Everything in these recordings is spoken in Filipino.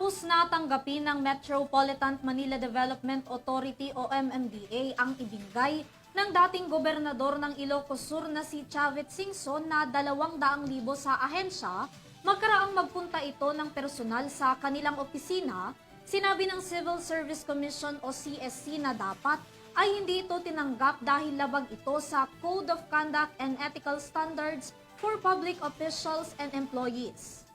Matapos na tanggapin ng Metropolitan Manila Development Authority o MMDA ang ibinigay ng dating gobernador ng Ilocos Sur na si Chavit Singson na 200,000 sa ahensya, magkaraang magpunta ito ng personal sa kanilang opisina, sinabi ng Civil Service Commission o CSC na dapat ay hindi ito tinanggap dahil labag ito sa Code of Conduct and Ethical Standards for Public Officials and Employees.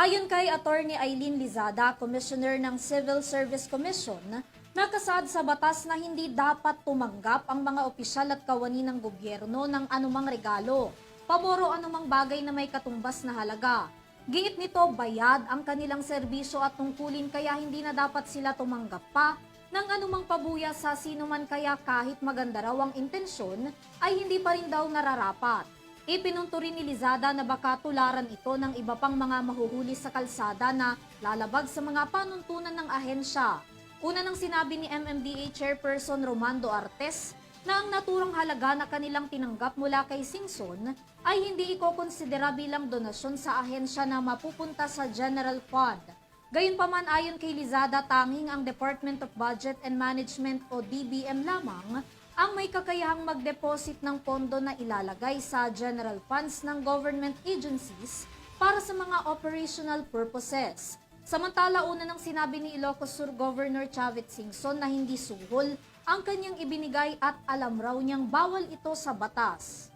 Ayon kay Attorney Eileen Lizada, Commissioner ng Civil Service Commission, nakasad sa batas na hindi dapat tumanggap ang mga opisyal at kawani ng gobyerno ng anumang regalo, paboro anumang bagay na may katumbas na halaga. Giit nito, bayad ang kanilang serbisyo at tungkulin kaya hindi na dapat sila tumanggap pa ng anumang pabuya sa sino man kaya kahit maganda raw ang intensyon ay hindi pa rin daw nararapat. Ipinunto rin ni Lizada na baka tularan ito ng iba pang mga mahuhuli sa kalsada na lalabag sa mga panuntunan ng ahensya. Una nang sinabi ni MMDA Chairperson Romando Artes na ang naturang halaga na kanilang tinanggap mula kay Singson ay hindi ikokonsidera bilang donasyon sa ahensya na mapupunta sa General Fund. Gayunpaman ayon kay Lizada, tanging ang Department of Budget and Management o DBM lamang ang may kakayahang mag-deposit ng pondo na ilalagay sa general funds ng government agencies para sa mga operational purposes. Samantala, una nang sinabi ni Ilocos Sur Governor Chavit Singson na hindi suhol ang kanyang ibinigay at alam raw niyang bawal ito sa batas.